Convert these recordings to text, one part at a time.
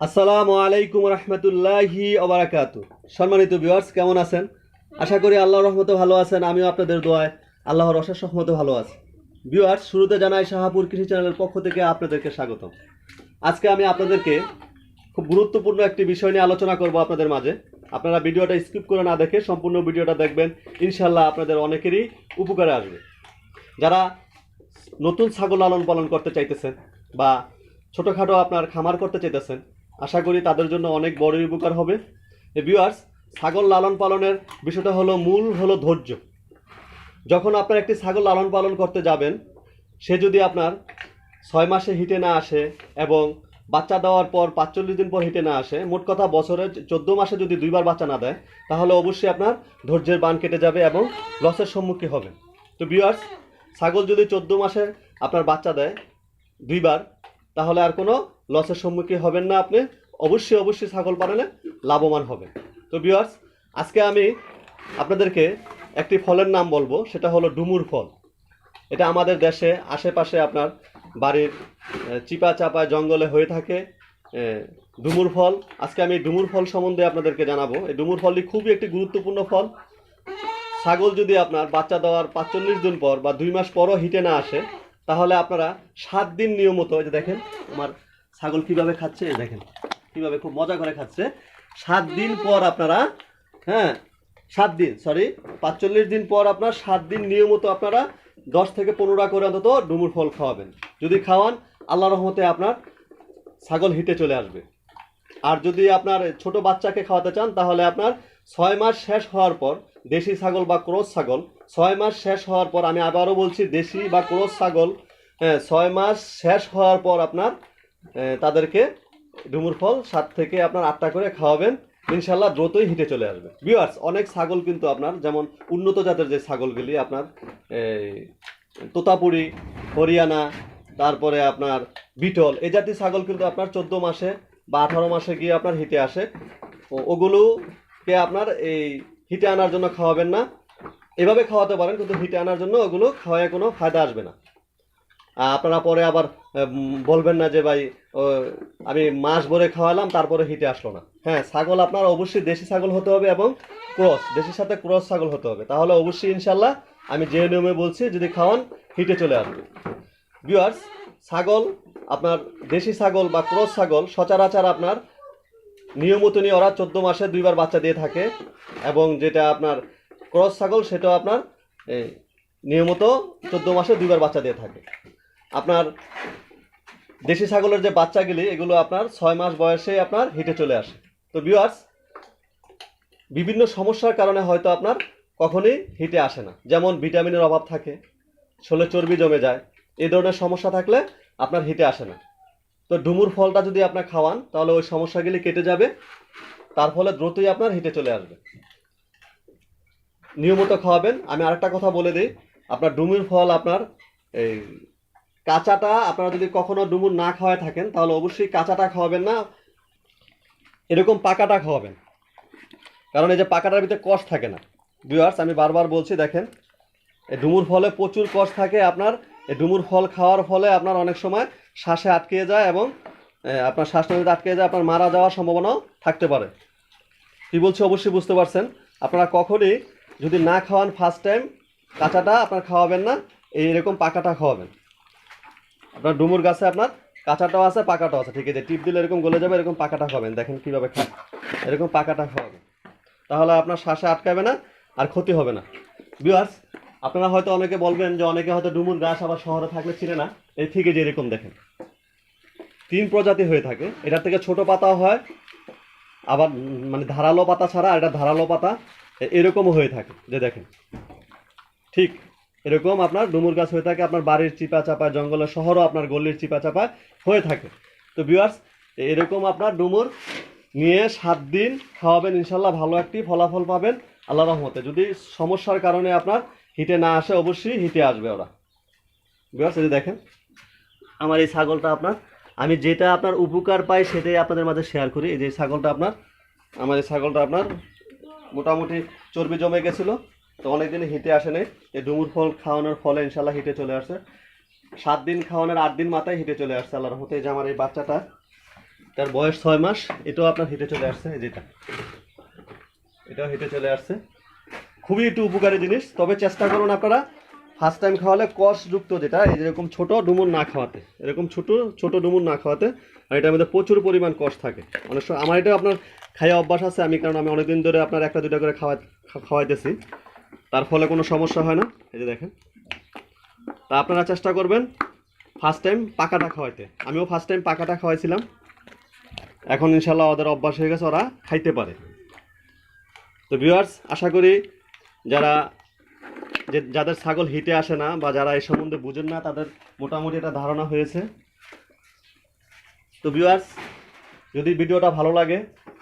আসসালামু আলাইকুম রহমতুল্লাহি ওবরাকাত সম্মানিত ভিউয়ার্স কেমন আছেন? আশা করি আল্লাহর রহমতে ভালো আছেন, আমিও আপনাদের দোয়ায় আল্লাহর অশেষ রহমতে ভালো আছি। ভিউয়ার্স শুরুতে জানাই শাহাপুর কৃষি চ্যানেলের পক্ষ থেকে আপনাদেরকে স্বাগতম। আজকে আমি আপনাদেরকে খুব গুরুত্বপূর্ণ একটি বিষয় নিয়ে আলোচনা করব আপনাদের মাঝে। আপনারা ভিডিওটা স্কিপ করে না দেখে সম্পূর্ণ ভিডিওটা দেখবেন ইনশাল্লাহ আপনাদের অনেকেরই উপকারে আসবে। যারা নতুন ছাগল লালন পালন করতে চাইতেছেন বা ছোটোখাটো আপনার খামার করতে চাইতেছেন আশা করি তাদের জন্য অনেক বড় উপকার হবে। ভিউয়ার্স ছাগল লালন পালনের বিষয়টা হলো মূল হলো ধৈর্য। যখন আপনার একটি ছাগল লালন পালন করতে যাবেন, সে যদি আপনার ছয় মাসে হিটে না আসে এবং বাচ্চা দেওয়ার পর পাঁচচল্লিশ দিন পর হিটে না আসে, মোট কথা বছরে চোদ্দ মাসে যদি দুইবার বাচ্চা না দেয়, তাহলে অবশ্যই আপনার ধৈর্যের বান কেটে যাবে এবং লসের সম্মুখীন হবেন তো ভিউয়ার্স ছাগল যদি চোদ্দ মাসে আপনার বাচ্চা দেয় দুইবার, তাহলে আর কোনো লসের সম্মুখীন হবেন না আপনি। অবশ্যই অবশ্যই ছাগল পালনে লাভবান হবেন। তো ভিউয়ার্স আজকে আমি আপনাদেরকে একটি ফলের নাম বলব, সেটা হলো ডুমুর ফল। এটা আমাদের দেশে, আশেপাশে আপনার বাড়ির চিপা চাপায় জঙ্গলে হয়ে থাকে ডুমুর ফল। আজকে আমি ডুমুর ফল সম্বন্ধে আপনাদেরকে জানাব। এই ডুমুর ফলটি খুবই একটি গুরুত্বপূর্ণ ফল। ছাগল যদি আপনার বাচ্চা দেওয়ার পাঁচচল্লিশ দিন পর বা দুই মাস পরও হিটে না আসে, তাহলে আপনারা সাত দিন নিয়মিত যে দেখেন, আমার ছাগল কীভাবে খাচ্ছে দেখেন কীভাবে খুব মজা করে খাচ্ছে। সাত দিন পর আপনারা হ্যাঁ সাত দিন সরি পাঁচচল্লিশ দিন পর আপনার সাত দিন নিয়মিত আপনারা দশ থেকে পনেরোটা করে অন্তত ডুমুর ফল খাওয়াবেন। যদি খাওয়ান আল্লাহ রহমতে আপনার ছাগল হিটে চলে আসবে। আর যদি আপনার ছোট বাচ্চাকে খাওয়াতে চান তাহলে আপনার ছয় মাস শেষ হওয়ার পর দেশি ছাগল বা ক্রোস ছাগল ছয় মাস শেষ হওয়ার পর আমি আবারও বলছি দেশি বা ক্রোস ছাগল হ্যাঁ, ছয় মাস শেষ হওয়ার পর আপনার তাদেরকে ডুমুর ফল সাত থেকে আপনার আটটা করে খাওয়াবেন। ইনশাল্লাহ দ্রুতই হিটে চলে আসবে। ভিউয়ার্স অনেক ছাগল কিন্তু আপনার, যেমন উন্নত জাতের যে ছাগলগুলি, আপনার তোতাপুরি, হরিয়ানা, তারপরে আপনার বিটল এই জাতীয় ছাগল কিন্তু আপনার চোদ্দ মাসে বা আঠারো মাসে গিয়ে আপনার হিটে আসে। ওগুলোকে আপনার এই হিটে আনার জন্য খাওয়াবেন না। এভাবে খাওয়াতে পারেন, কিন্তু হিটে আনার জন্য ওগুলো খাওয়ায় কোনো ফায়দা আসবে না। আপনারা পরে আবার বলবেন না যে ভাই আমি মাস ভরে খাওয়ালাম, তারপরে হিটে আসলো না। হ্যাঁ ছাগল আপনার অবশ্যই দেশি ছাগল হতে হবে এবং ক্রস, দেশির সাথে ক্রস ছাগল হতে হবে। তাহলে অবশ্যই ইনশাল্লাহ আমি যে নিয়মে বলছি, যদি খাওয়ান, হিটে চলে আসবে। ভিউয়ার্স ছাগল, আপনার দেশি ছাগল বা ক্রস ছাগল, সচরাচর আপনার নিয়মিত নিয়ে ওরা চোদ্দ মাসে দুইবার বাচ্চা দিয়ে থাকে এবং যেটা আপনার ক্রস ছাগল, সেটাও আপনার নিয়মিত চোদ্দ মাসে দুইবার বাচ্চা দিয়ে থাকে। আপনার দেশি ছাগলের যে বাচ্চাগুলি, এগুলো আপনার ছয় মাস বয়সে আপনার হিটে চলে আসে। তো ভিউয়ার্স বিভিন্ন সমস্যার কারণে হয়তো আপনার কখনোই হিটে আসে না। যেমন ভিটামিনের অভাব থাকে, ছোলে চর্বি জমে যায় এই ধরনের সমস্যা থাকলে আপনার হিটে আসে না। তো ডুমুর ফলটা যদি আপনার খাওয়ান, তাহলে ওই সমস্যাগুলি কেটে যাবে, তার ফলে দ্রুতই আপনার হিটে চলে আসবে। নিয়মিত খাওয়াবেন। আমি আরেকটা কথা বলে দিই, আপনার ডুমুর ফল আপনার এই কাঁচাটা আপনারা যদি কখনো ডুমুর না খাওয়ায় থাকেন, তাহলে অবশ্যই কাঁচাটা খাওয়াবেন না। এরকম পাকাটা খাওয়াবেন। কারণ এই যে পাকাটার ভিতরে কষ থাকে না। ভিউয়ার্স আমি বারবার বলছি, দেখেন, এই ডুমুর ফলে প্রচুর কষ থাকে আপনার। এই ডুমুর ফল খাওয়ার ফলে আপনার অনেক সময় শ্বাসে আটকে যায় এবং আপনার শ্বাসনালীতে আটকে যায়, আপনার মারা যাওয়ার সম্ভাবনাও থাকতে পারে। কি বলছি অবশ্যই বুঝতে পারছেন। আপনারা কখনই যদি না খাওয়ান ফার্স্ট টাইম কাঁচাটা আপনার খাওয়াবেন না এই এরকম পাকাটা খাওয়াবেন। আপনার ডুমুর গাছে আপনার কাঁচাটাও আছে, পাকাটাও আছে, ঠিক আছে? টিপ দিলে এরকম গলে যাবে, এরকম পাকাটা খাবেন দেখেন কীভাবে খায়। এরকম পাকাটা খাওয়াবেন তাহলে আপনার শ্বাসে আটকাবে না, আর ক্ষতি হবে না। বিয়ার্স আপনারা হয়তো অনেকে বলবেন যে অনেকে হয়তো ডুমুর গাছ আবার শহরে থাকলে চিনে না। এই থেকে যে এরকম দেখেন। তিন প্রজাতি হয়ে থাকে। এটার থেকে ছোট পাতাও হয়, আবার মানে ধারালো পাতা ছাড়া আর এটা ধারালো পাতা এরকমও হয়ে থাকে। যে দেখেন, ঠিক এরকম আপনার ডুমুর গাছ হয়ে থাকে, আপনার বাড়ির চিপা চাপায় জঙ্গলের শহরও আপনার গলির চিপা চাপায় হয়ে থাকে। তো ভিউয়ার্স এরকম আপনার ডুমুর নিয়ে সাত দিন খাওয়াবেন, ইনশাল্লাহ ভালো একটি ফলাফল পাবেন আল্লাহ রহমতে। যদি সমস্যার কারণে আপনার হিটে না আসে, অবশ্যই হিটে আসবে ওরা। এই যে দেখেন, আমার এই ছাগলটা আপনার, আমি যেটা আপনার উপকার পাই সেটাই আপনাদের মাঝে শেয়ার করি। এই যে ছাগলটা আপনার, আমার এই ছাগলটা আপনার মোটামুটি চর্বি জমে গেছিল। তো অনেকদিন হিটে আসে নাই। এই ডুমুর ফল খাওয়ানোর ফলে ইনশাল্লাহ হিটে চলে আসছে সাত দিন খাওয়ানোর আট দিন মাথায় হিটে চলে আসছে আল্লাহর এই যে আমার এই বাচ্চাটা, তার বয়স ছয় মাস, এটাও আপনার হেঁটে চলে আসছে। যেটা এটাও হেঁটে চলে আসছে। খুবই একটু উপকারী জিনিস। তবে চেষ্টা করুন আপনারা ফার্স্ট টাইম খাওয়ালে কষযুক্ত যেটা, এই যেরকম ছোট ডুমুর না খাওয়াতে, এরকম ছোট ছোট ডুমুর না খাওয়াতে আর এটার মধ্যে প্রচুর পরিমাণ কষ থাকে। অনেক সময় আমার এটা আপনার খাইয়া অভ্যাস আছে, আমি, কারণ আমি অনেকদিন ধরে আপনার একটা দুটা করে খাওয়া খাওয়াইতেছি। তার ফলে কোনো সমস্যা হয় না। এই যে দেখেন। তা আপনারা চেষ্টা করবেন ফার্স্ট টাইম পাকাটা খাওয়াইতে। আমিও ফার্স্ট টাইম পাকাটা খাওয়াইছিলাম। এখন ইনশাল্লাহ ওদের অভ্যাস হয়ে গেছে, ওরা খাইতে পারে। তো ভিউয়ার্স আশা করি যারা যে যাদের ছাগল হিটে আসে না বা যারা এই সম্বন্ধে বুঝেন না, তাদের মোটামুটি একটা ধারণা হয়েছে। তো ভিউয়ার্স যদি ভিডিওটা ভালো লাগে,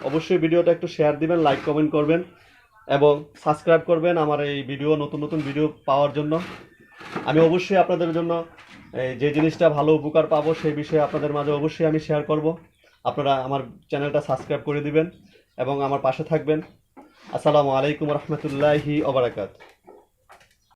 অবশ্যই ভিডিওটা একটু শেয়ার দিবেন লাইক কমেন্ট করবেন। এবং সাবস্ক্রাইব করবেন আমার এই ভিডিও নতুন নতুন ভিডিও পাওয়ার জন্য। আমি অবশ্যই আপনাদের জন্য যে জিনিসটা ভালো উপকার পাবো সেই বিষয়ে আপনাদের মাঝে অবশ্যই আমি শেয়ার করব। আপনারা আমার চ্যানেলটা সাবস্ক্রাইব করে দিবেন এবং আমার পাশে থাকবেন। আসসালামু আলাইকুম রহমতুল্লাহি ওবরাকাত